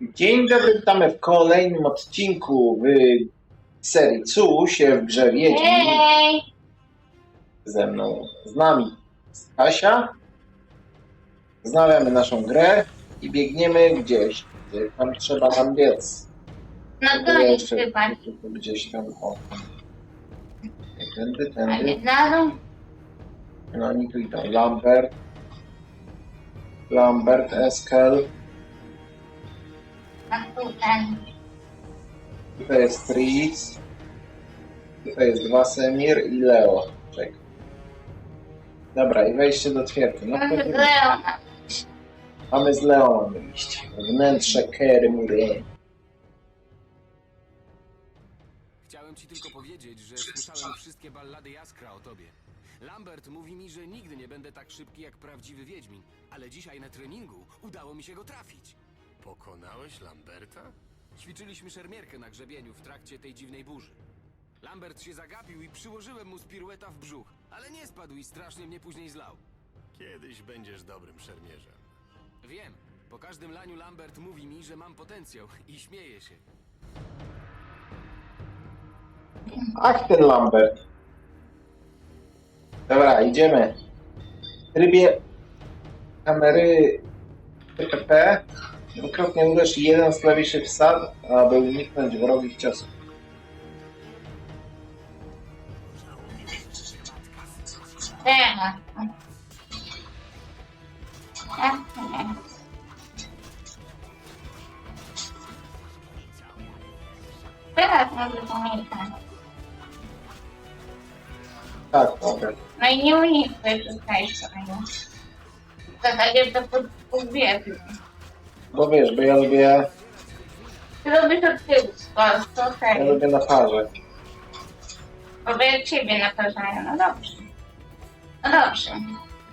Dzień dobry, witamy w kolejnym odcinku w serii Co się w grze Wiedźmin. Hej! Ze mną, z nami Kasia. Znawiamy naszą grę i biegniemy gdzieś, gdzie tam trzeba tam biec. No to nie jeszcze chyba. Gdzieś tam, o. Tędy, A nie tędy. znalazł? No oni tu idą. Lambert. Lambert, Eskel. Ten. Tutaj jest Tris. Tutaj jest Wasemir i Leo. Czekaj. Dobra, i wejście do twierdzy. No to to Leona. mamy z Leo mamy iść. Wnętrze Kermury. Chciałem ci tylko powiedzieć, że słyszałem wszystkie ballady Jaskra o tobie. Lambert mówi mi, że nigdy nie będę tak szybki jak prawdziwy Wiedźmin, ale dzisiaj na treningu udało mi się go trafić. Pokonałeś Lamberta? Ćwiczyliśmy szermierkę na grzebieniu w trakcie tej dziwnej burzy. Lambert się zagapił i przyłożyłem mu z pirueta w brzuch, ale nie spadł i strasznie mnie później zlał. Kiedyś będziesz dobrym szermierzem. Wiem, po każdym laniu Lambert mówi mi, że mam potencjał i śmieje się. Ach, ten Lambert. Dobra, idziemy. W trybie kamery PPP dwukrotnie uderz jeden z klawiszy wsad, aby uniknąć wrogich ciosów. Teraz. Tak, może pamiętam. Tak, mogę. No i nie uniknę tutaj swojego. W zasadzie to pod podbiegł. Bo wiesz, bo ja lubię, Ty robisz od tyłu skoro, to ja okej. lubię na parze. Bo jak ciebie naparzają, no dobrze. No dobrze.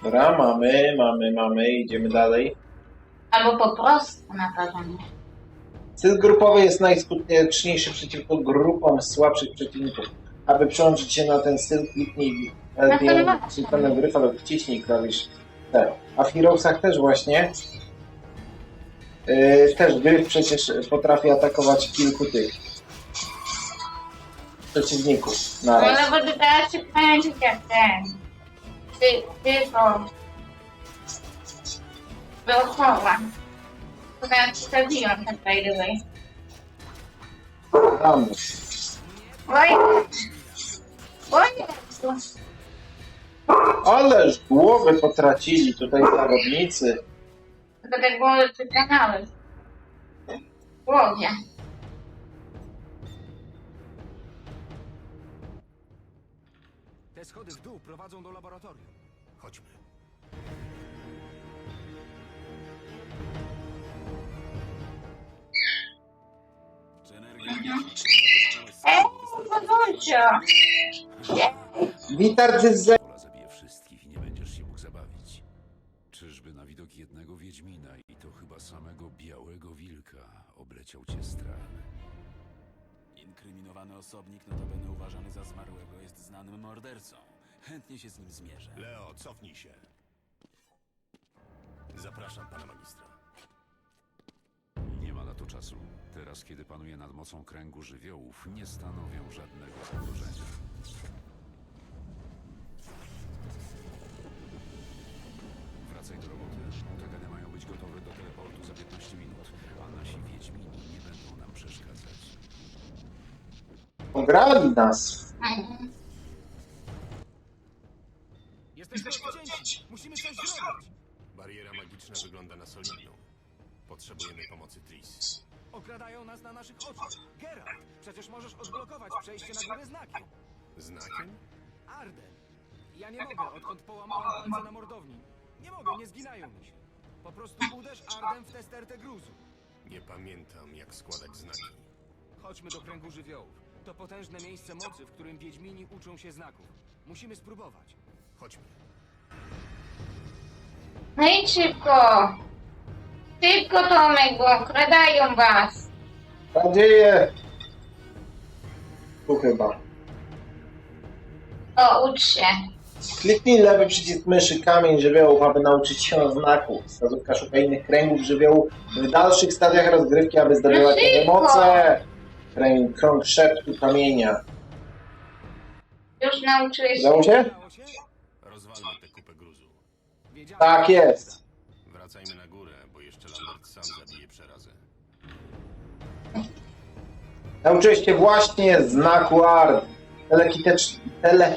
Dobra, mamy, mamy, mamy, idziemy dalej. Albo po prostu naparzanie. Styl grupowy jest najskuteczniejszy przeciwko grupom słabszych przeciwników. Aby przełączyć się na ten styl, kliknij No to LB właśnie. klikamy w gryfa lub wciśnij klawisz T. A w Heroesach też właśnie yy, też gryf przecież potrafi atakować kilku tych przeciwników No naraz. ale bo ty teraz się jak ten. Ty, ty to. Dookoła. To teraz ci zabiłam tak by the way. Tam. Oj! Ależ głowy potracili tutaj zawodnicy. To tak było, kanałeś. W głowie. Te schody w dół prowadzą do laboratorium. Chodźmy. Ej, pozwólcie! Witarczy z żywiołów, nie stanowią żadnego zagrożenia. Wracaj do roboty. Mutageny mają być gotowe do teleportu za 15 minut, a nasi Wiedźmini nie będą nam przeszkadzać. Ograli nas. Jesteśmy odcięci! Musimy coś zrobić! Bariera magiczna wygląda na solidną. Potrzebujemy pomocy Tris. Okradają nas na naszych oczach. Geralt, przecież możesz odblokować przejście na górę znakiem. Znakiem? Arden! Ja nie mogę, odkąd połamałem palce na mordowni. Nie mogę, nie zginają mi się. Po prostu uderz Arden w tę stertę gruzu. Nie pamiętam, jak składać znaki. Chodźmy do kręgu żywiołów. To potężne miejsce mocy, w którym Wiedźmini uczą się znaków. Musimy spróbować. Chodźmy. No i szybko! Szybko Tomek, bo okradają was! Nadzieję. Tu chyba. O, ucz się. Kliknij lewy przycisk myszy kamień żywiołów, aby nauczyć się znaków. Wskazówka szuka innych kręgów żywiołów w dalszych stadiach rozgrywki, aby zdobywać nowe szybko! moce. Kręg, krąg szeptu kamienia. Już nauczyłeś się. Udało się? Tę kupę gruzu. Tak jest. Nauczyłeś się właśnie znaku ARD. Telekitecz... Tele...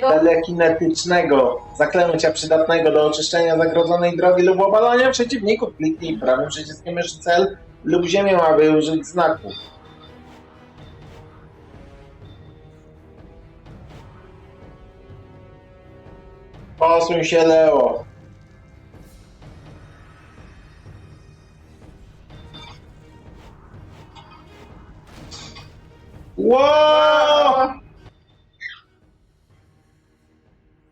Telekinetycznego, zaklęcia przydatnego do oczyszczenia zagrodzonej drogi lub obalania przeciwników. Kliknij prawym przyciskiem myszy cel lub ziemię, aby użyć znaku. Posuń się, Leo. Wow!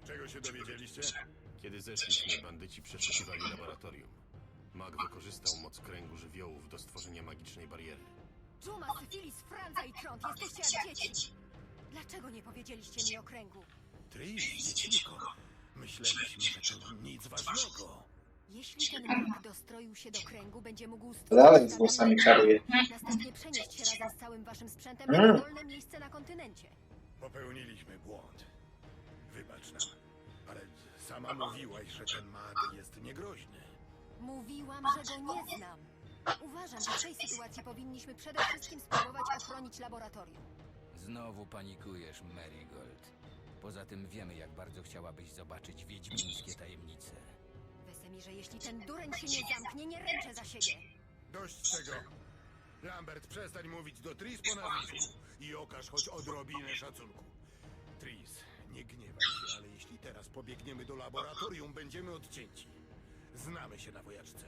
Czego się dowiedzieliście? Kiedy zeszliśmy, bandyci przeszukiwali laboratorium. Mag wykorzystał moc kręgu żywiołów do stworzenia magicznej bariery. Dżuma, Syfilis, Franza i Trąd, jesteście jak dzieci. Dlaczego nie powiedzieliście mi o kręgu? Tris, dziecińko. Myśleliśmy, że to nic ważnego. Jeśli ten mag dostroił się do kręgu, będzie mógł Dalej z włosami czaruje. Następnie przenieść się razem z całym waszym sprzętem Mm. na dowolne miejsce na kontynencie. Popełniliśmy błąd. Wybacz nam. Ale sama mówiłaś, że ten mag jest niegroźny. Mówiłam, że go nie znam. Uważam, że w tej sytuacji powinniśmy przede wszystkim spróbować ochronić laboratorium. Znowu panikujesz, Marigold. Poza tym wiemy, jak bardzo chciałabyś zobaczyć wiedźmińskie tajemnice. Wesemirze, jeśli ten dureń się nie zamknie, nie ręczę za siebie. Dość tego. Lambert, przestań mówić do Tris po nazwisku i okaż choć odrobinę szacunku. Tris, nie gniewaj się, ale jeśli teraz pobiegniemy do laboratorium, będziemy odcięci. Znamy się na wojaczce.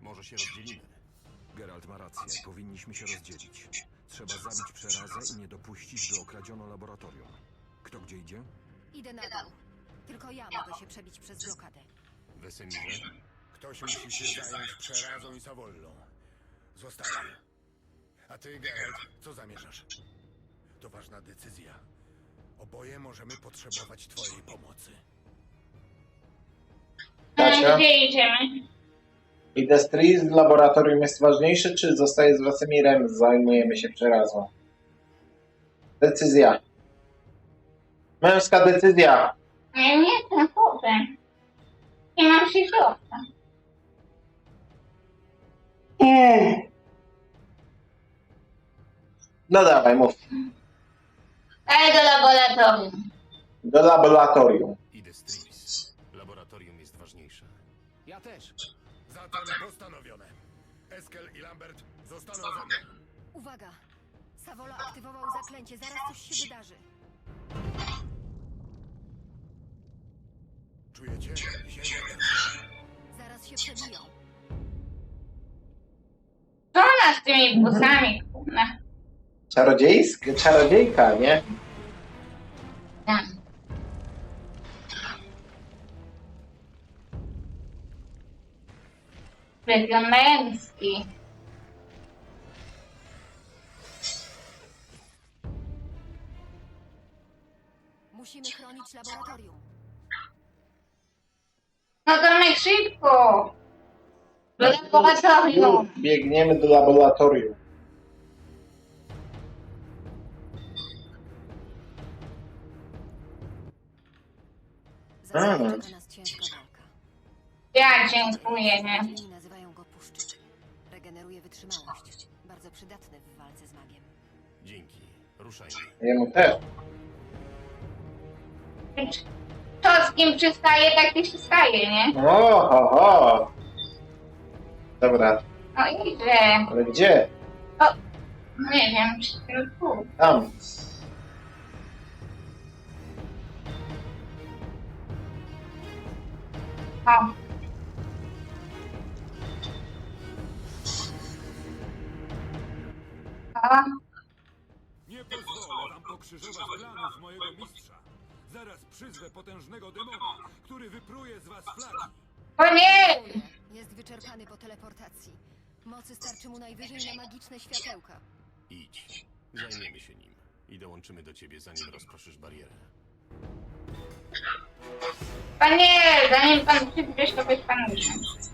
Może się rozdzielimy. Geralt ma rację, powinniśmy się rozdzielić. Trzeba zabić przerazę i nie dopuścić, by okradziono laboratorium. Kto gdzie idzie? Idę na dół. Tylko ja mogę się przebić przez blokadę. Wesemirze, Ktoś musi się zająć przerazą i Savollą. Zostawię. A ty, Geralt, co zamierzasz? To ważna decyzja. Oboje możemy potrzebować twojej pomocy. Kasia? Gdzie idziemy? Idę z Tris, laboratorium jest ważniejsze, czy zostaje z Wesemirem, zajmujemy się przerazą? Decyzja. Męska decyzja. Nie, nie, ten chłopem. Nie mam szybowca. No dawaj, mów. Daj do laboratorium. Do laboratorium. idę z. Laboratorium jest ważniejsze. Ja też. Zatem postanowione. Eskel i Lambert zostaną ze mną. Uwaga! Savola aktywował zaklęcie, zaraz coś się wydarzy. Czujecie? Zaraz się przebiją. Co ona z tymi busami, kurna? Czarodziejska, czarodziejka, nie? Tak. Męski. Musimy chronić laboratorium. No to my szybko. Do laboratorium. Biegniemy do laboratorium. Za chwilę czeka nas ciężka walka. Ja dziękuję, nie? Inni nazywają go puszczyk. Regeneruje wytrzymałość. Bardzo przydatny w walce z magiem. Dzięki. Ruszajmy. Jemu też. To z kim przystaje, tak i przystaje, nie? O, ho, ho. Dobra, No idzie. ale gdzie? No nie wiem, czy tu. Tam. O. O. Nie pozwolę wam pokrzyżować planów mojego mistrza. Zaraz przyzwę potężnego demona, który wypruje z was flaki. O nie! Jest wyczerpany po teleportacji. Mocy starczy mu najwyżej na magiczne światełka. Idź. Zajmiemy się nim. I dołączymy do ciebie, zanim rozproszysz barierę. Panie, zanim pan przyjdziesz, to weź pan usiąść.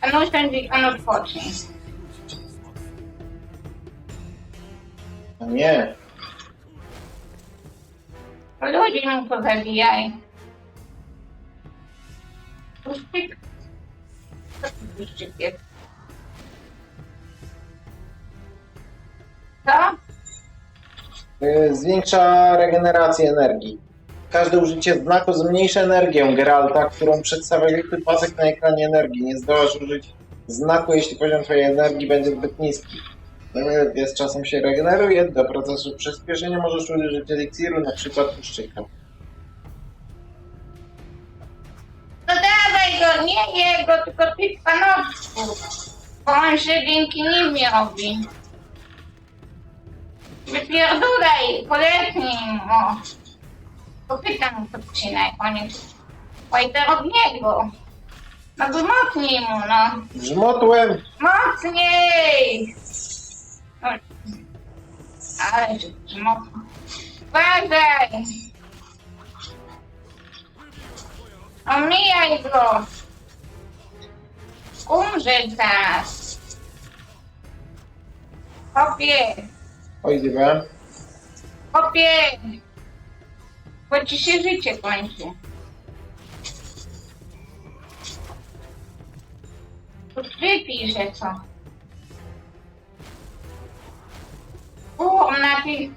Pan usiądź i pan odpocznie. A nie. Ludzi. Puszczyk. Co to puszczyk jest? Co? Y, Zwiększa regenerację energii. Każde użycie znaku zmniejsza energię Geralta, którą przedstawia zwykły pasek na ekranie energii. Nie zdołasz użyć znaku, jeśli poziom twojej energii będzie zbyt niski. Natomiast z czasem się regeneruje. Do procesu przyspieszenia możesz użyć eliksiru, na przykład puszczyka. No dawaj go, nie jego, tylko tych panowców. Bo on się dzięki nim robi. Wypierdulaj, poletnij mu. Popytam to ci na koniec. Oj, to od niego. No wymocnij mu, no. Grzmotłem! Mocniej! No. Ale. Uważaj! Omijaj go! Umrzeć zaraz! Kopie! Oj, dywa. Kopie! Bo ci się życie kończy. Wypij, że co? U, on napisz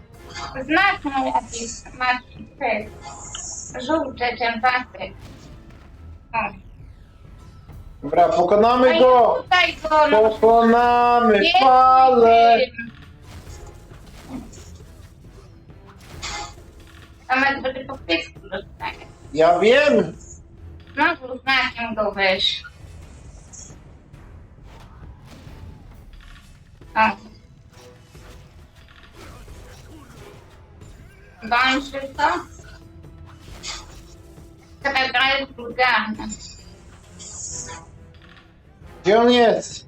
znak mu jakiś ma te żółte ten pasek. O. Dobra, pokonamy No i go! tutaj go, no. Pokonamy Nie falę! tym. Nawet będzie po pysku dostanie. Ja wiem! Znowu znakiem go weź. O. Bądź to? Ta gra jest wulgarna. Gdzie on jest?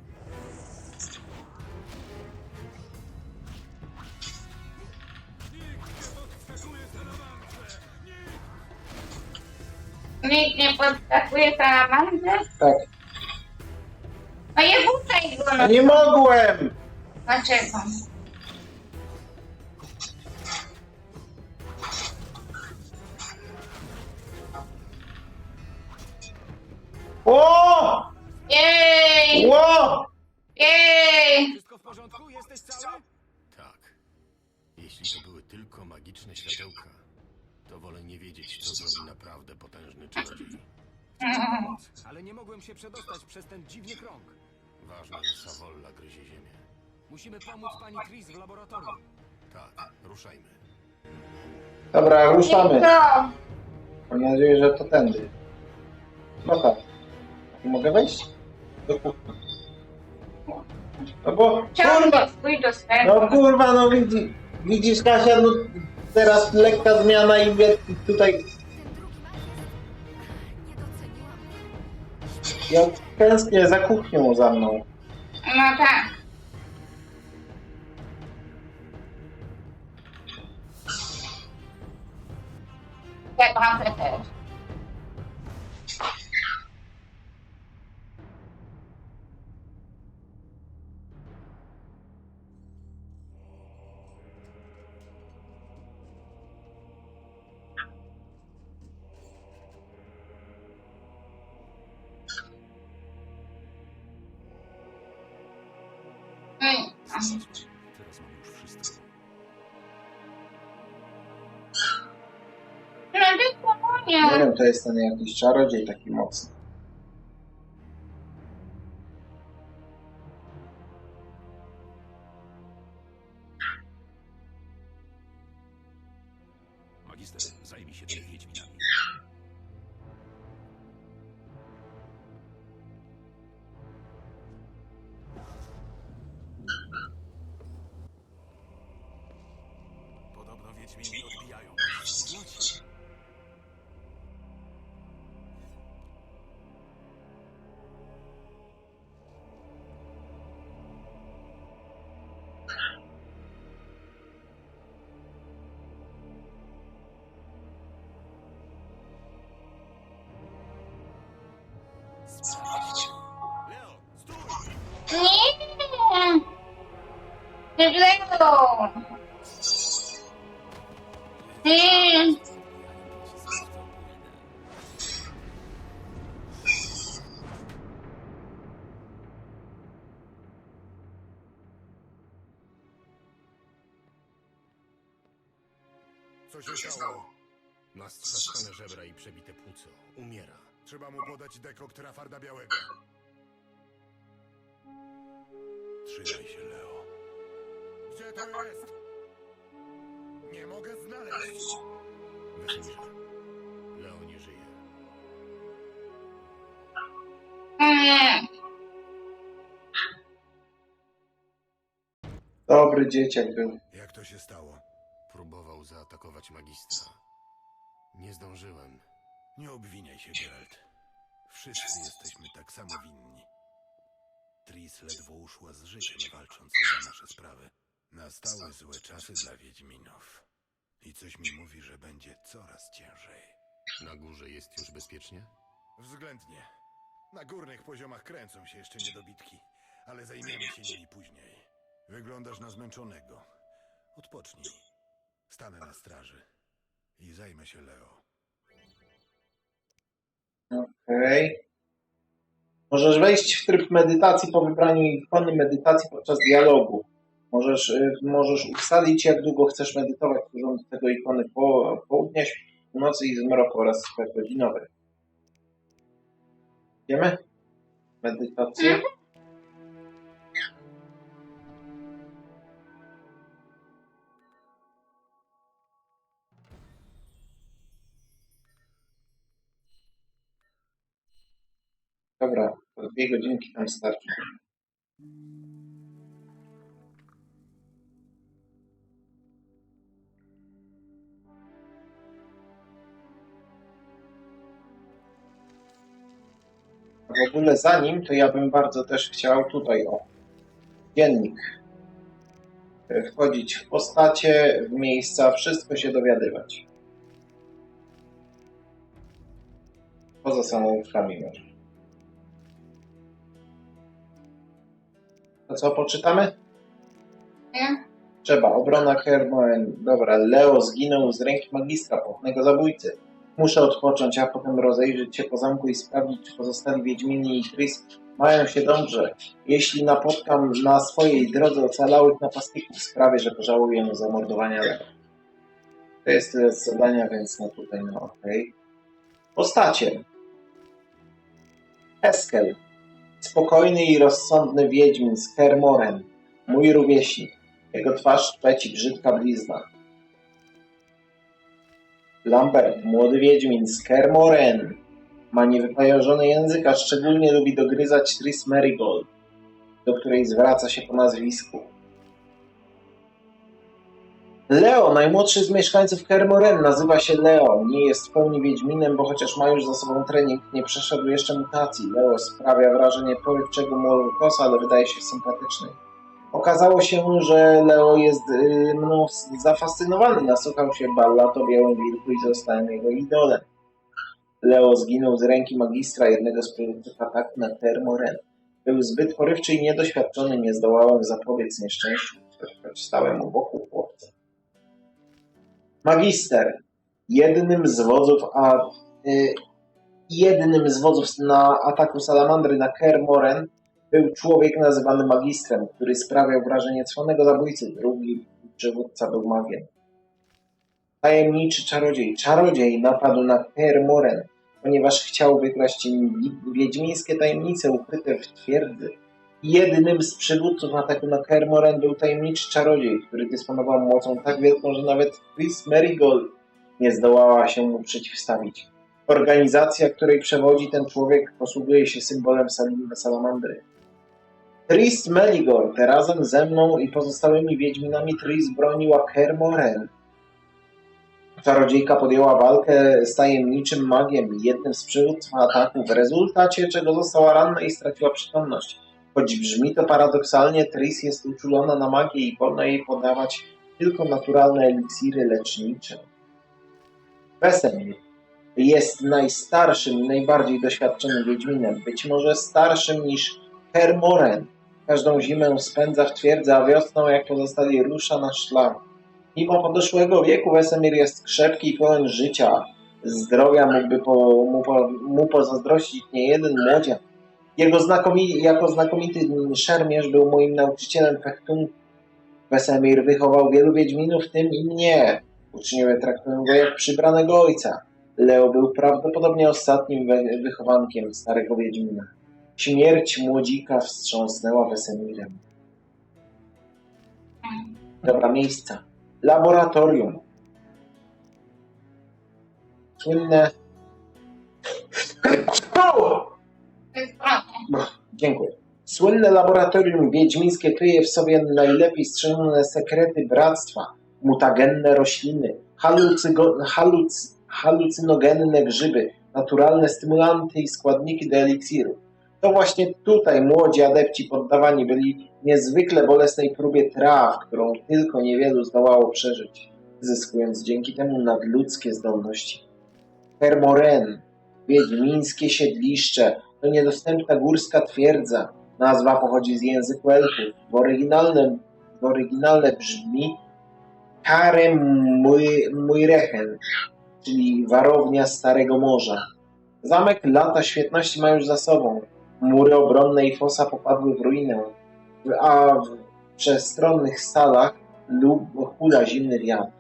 Nikt nie podskakuje salamandę? Tak. No nie włóczaj go, Ja no. nie mogłem! Dlaczego? O! Jej! Ło! Jej! Wszystko w porządku? Jesteś cały? Tak. Jeśli to były tylko magiczne światełka, to wolę nie wiedzieć, co zrobi naprawdę potężny czarodziej. Ale nie mogłem się przedostać przez ten dziwny krąg. Ważne, że Savolla gryzie ziemię. Musimy pomóc pani Tris w laboratorium. Tak, ruszajmy. Dobra, ruszamy. Mam nadzieję, że to tędy. No tak. Mogę wejść? Do kuchni. No bo, kurwa! Do. No kurwa, no widzi, widzisz Kasia, no teraz lekka zmiana i wie- tutaj Ten drugi mak jest... Nie doceniłam ja tęsknię za kuchnią za mną. No tak. Ja trochę też. Wszystko. Nie wiem, to jest ten jakiś czarodziej taki mocny. Nie Leo! Nie! Co się stało? Ma strzaskane żebra i przebite płuco. Umiera. Trzeba mu podać dekokt Rafarda Białego. To jest? Nie mogę znaleźć. Wesemirze. Leo nie żyje. Dobry dzieciak był. Jak to się stało? Próbował zaatakować magistra. Nie zdążyłem. Nie obwiniaj się, Geralt. Wszyscy jesteśmy tak samo winni. Tris ledwo uszła z życiem, walcząc za nasze sprawy. Nastały złe czasy dla Wiedźminów. I coś mi mówi, że będzie coraz ciężej. Na górze jest już bezpiecznie? Względnie. Na górnych poziomach kręcą się jeszcze niedobitki, ale zajmiemy się nimi później. Wyglądasz na zmęczonego. Odpocznij. Stanę na straży i zajmę się Leo. Okej. Możesz wejść w tryb medytacji po wybraniu ikony medytacji podczas dialogu. Możesz, y, możesz ustalić, jak długo chcesz medytować, używając tego ikony po, południa, północy i zmroku oraz sfer godzinowy. Wiemy? Medytację. Dobra, to dwie godzinki tam starczy. W ogóle zanim, to ja bym bardzo też chciał tutaj o dziennik. E, Wchodzić w postacie, w miejsca, wszystko się dowiadywać. Poza samouczkami może. To co, poczytamy? Nie? Trzeba. Obrona Kermoen. Dobra, Leo zginął z ręki magistra, pochnego zabójcy. Muszę odpocząć, a potem rozejrzeć się po zamku i sprawdzić, czy pozostali Wiedźmini i Tris mają się dobrze. Jeśli napotkam na swojej drodze ocalałych napastników, sprawię, że pożałuję zamordowania. To jest tyle z zadania, więc no tutaj no okej. Postacie. Eskel. Spokojny i rozsądny Wiedźmin z Kermoren. Mój rówieśnik. Jego twarz szpeci brzydka blizna. Lambert, młody Wiedźmin z Kermoren. Ma niewypajarzony język, a szczególnie lubi dogryzać Tris Merigold, do której zwraca się po nazwisku. Leo, najmłodszy z mieszkańców Kermoren, nazywa się Leo. Nie jest w pełni Wiedźminem, bo chociaż ma już za sobą trening, nie przeszedł jeszcze mutacji. Leo sprawia wrażenie porywczego młodokosa, ale wydaje się sympatyczny. Okazało się, że Leo jest y, mną zafascynowany. Nasłuchał się ballad o Białym Wilku i zostałem jego idolem. Leo zginął z ręki magistra jednego z produktów ataku na Termoren. Był zbyt porywczy i niedoświadczony, nie zdołałem zapobiec nieszczęściu, choć stałem u boku chłopca. Magister. Jednym z wodzów, a y, jednym z wodzów na ataku salamandry na Kermoren był człowiek nazywany magistrem, który sprawiał wrażenie cwanego zabójcy. Drugi przywódca był magiem. Tajemniczy czarodziej. Czarodziej napadł na Kermoren, ponieważ chciał wykraść wiedźmińskie tajemnice ukryte w twierdzy. Jednym z przywódców ataku na Kermoren był tajemniczy czarodziej, który dysponował mocą tak wielką, że nawet Chris Marigold nie zdołała się mu przeciwstawić. Organizacja, której przewodzi ten człowiek, posługuje się symbolem salamandry. Tris Meligor, razem ze mną i pozostałymi Wiedźminami Tris broniła Kermoren. Czarodziejka podjęła walkę z tajemniczym magiem, jednym z przywódców ataku, w rezultacie czego została ranna i straciła przytomność. Choć brzmi to paradoksalnie, Tris jest uczulona na magię i wolno jej podawać tylko naturalne eliksiry lecznicze. Wesemir jest najstarszym najbardziej doświadczonym Wiedźminem, być może starszym niż Kermoren. Każdą zimę spędza w twierdzy, a wiosną, jak pozostali, rusza na szlak. Mimo podeszłego wieku Wesemir jest krzepki i pełen życia. Zdrowia mógłby po, mu, po, mu pozazdrościć nie jeden młodzian. Jego znakomi, jako znakomity szermierz był moim nauczycielem fechtunku. Wesemir wychował wielu wiedźminów, w tym i mnie. Uczniowie traktują go jak przybranego ojca. Leo był prawdopodobnie ostatnim wychowankiem starego wiedźmina. Śmierć młodzika wstrząsnęła Wesemirem. Dobra, miejsca. Laboratorium. Słynne... Dziękuję. Słynne laboratorium wiedźmińskie kryje w sobie najlepiej strzeżone sekrety bractwa, mutagenne rośliny, halucygo, haluc, halucynogenne grzyby, naturalne stymulanty i składniki do eliksiru. To właśnie tutaj młodzi adepci poddawani byli niezwykle bolesnej próbie traw, którą tylko niewielu zdołało przeżyć, zyskując dzięki temu nadludzkie zdolności. Hermoren, wiedźmińskie siedlisze, to niedostępna górska twierdza. Nazwa pochodzi z języku elfów. W oryginalnym, w oryginalne brzmi Karem Muirehen, czyli warownia Starego Morza. Zamek lata świetności ma już za sobą. Mury obronne i fosa popadły w ruinę, a w przestronnych salach lub hula zimny wiatr.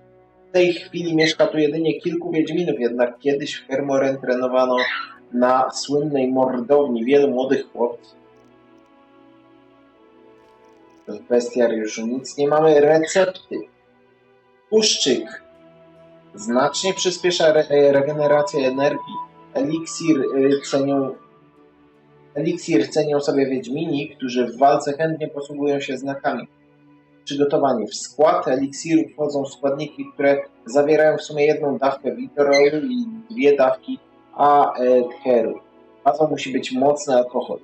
W tej chwili mieszka tu jedynie kilku wiedźminów, jednak kiedyś w Hermoren trenowano na słynnej mordowni wielu młodych chłopców. W bestiariuszu nic nie mamy. Recepty. Puszczyk. Znacznie przyspiesza re regenerację energii. Eliksir y, cenią Eliksir cenią sobie Wiedźmini, którzy w walce chętnie posługują się znakami. Przygotowanie. W skład eliksiru wchodzą składniki, które zawierają w sumie jedną dawkę Vitorolu i dwie dawki a Heru. Bazą musi być mocny alkohol.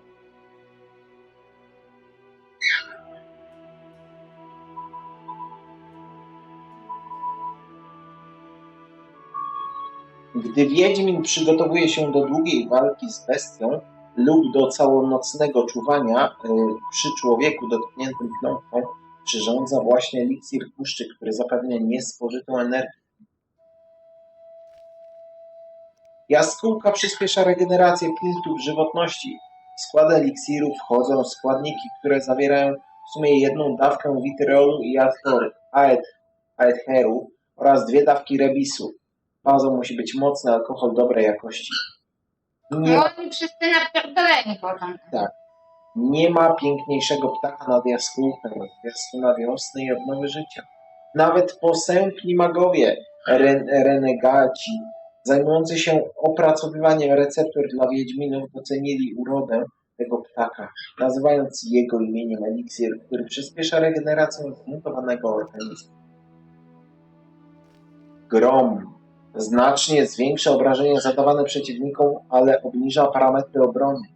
Gdy Wiedźmin przygotowuje się do długiej walki z bestią lub do całonocnego czuwania e, przy człowieku dotkniętym klątwą, przyrządza właśnie eliksir puszczy, który zapewnia niespożytą energię. Jaskółka przyspiesza regenerację punktów żywotności. W skład eliksiru wchodzą składniki, które zawierają w sumie jedną dawkę witrolu i adheru oraz dwie dawki rebisu. Bazą musi być mocny alkohol dobrej jakości. Nie, No oni wszyscy napierdoleni chodzą. nie ma piękniejszego ptaka nad jaskółką, zwiastuna wiosny i odnowy życia. Nawet posępni magowie, ren, renegaci, zajmujący się opracowywaniem receptur dla Wiedźminów, docenili urodę tego ptaka, nazywając jego imieniem eliksir, który przyspiesza regenerację zmutowanego organizmu. Grom znacznie zwiększa obrażenia zadawane przeciwnikom, ale obniża parametry obrony.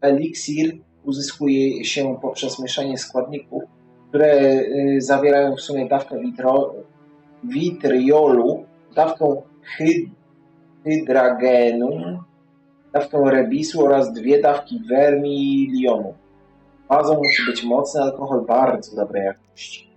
Eliksir uzyskuje się poprzez mieszanie składników, które y, zawierają w sumie dawkę vitro, vitriolu, dawkę hyd, hydragenum, dawkę rebisu oraz dwie dawki vermilionu. Bazą musi być mocny alkohol bardzo dobrej jakości.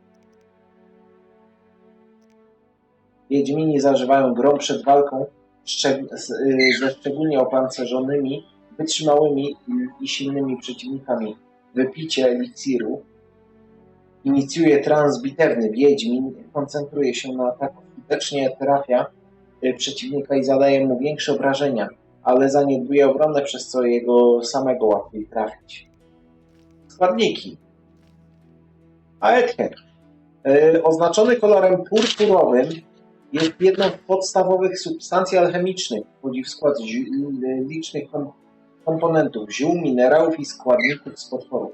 Wiedźmini zażywają grom przed walką y, ze szczególnie opancerzonymi, wytrzymałymi i, i silnymi przeciwnikami. Wypicie eliksiru inicjuje trans bitewny. Wiedźmin koncentruje się na ataku, skutecznie trafia y, przeciwnika i zadaje mu większe obrażenia, ale zaniedbuje obronę, przez co jego samego łatwiej trafić. Składniki. Aether. Y, Oznaczony kolorem purpurowym jest jedną z podstawowych substancji alchemicznych. Wchodzi w skład licznych kom- komponentów ziół, minerałów i składników z potworów.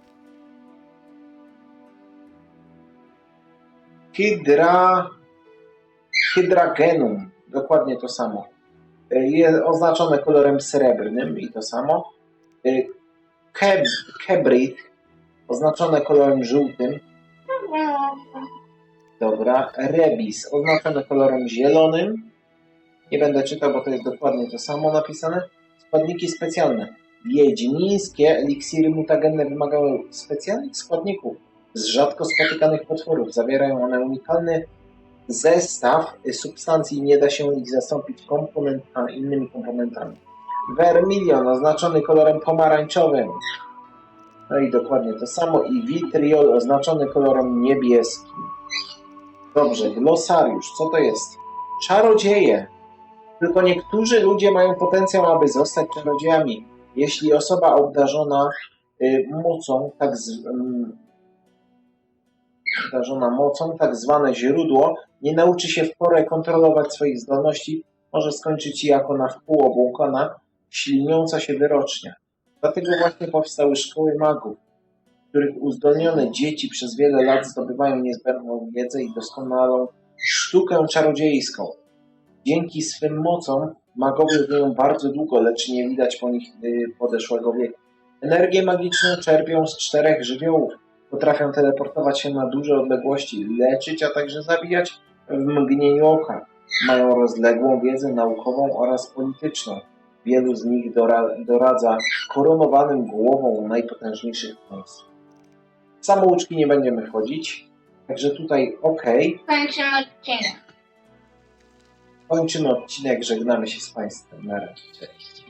Hydra... Hydragenum. Dokładnie to samo. Y, Jest oznaczone kolorem srebrnym i to samo. Y, Keb, kebrit. Oznaczone kolorem żółtym. Dobra. Rebis. Oznaczone kolorem zielonym. Nie będę czytał, bo to jest dokładnie to samo napisane. Składniki specjalne. Wiedźmińskie eliksiry mutagenne wymagają specjalnych składników z rzadko spotykanych potworów. Zawierają one unikalny zestaw substancji i nie da się ich zastąpić komponenta, innymi komponentami. Vermilion oznaczony kolorem pomarańczowym. No i dokładnie to samo. I vitriol oznaczony kolorem niebieskim. Dobrze, glosariusz. Co to jest? Czarodzieje. Tylko niektórzy ludzie mają potencjał, aby zostać czarodziejami. Jeśli osoba obdarzona y, mocą, tak z, ym, obdarzona mocą, tak zwane źródło, nie nauczy się w porę kontrolować swoich zdolności, może skończyć jako na wpół obłąkana, śliniąca się wyrocznia. Dlatego właśnie powstały szkoły magów, w których uzdolnione dzieci przez wiele lat zdobywają niezbędną wiedzę i doskonałą sztukę czarodziejską. Dzięki swym mocom magowie żyją bardzo długo, lecz nie widać po nich y, podeszłego wieku. Energię magiczną czerpią z czterech żywiołów. Potrafią teleportować się na duże odległości, leczyć, a także zabijać w mgnieniu oka. Mają rozległą wiedzę naukową oraz polityczną. Wielu z nich dora, doradza koronowanym głową najpotężniejszych państw. Samouczki nie będziemy wchodzić, także tutaj ok. Kończymy odcinek. Kończymy odcinek, żegnamy się z Państwem. Na razie. Cześć.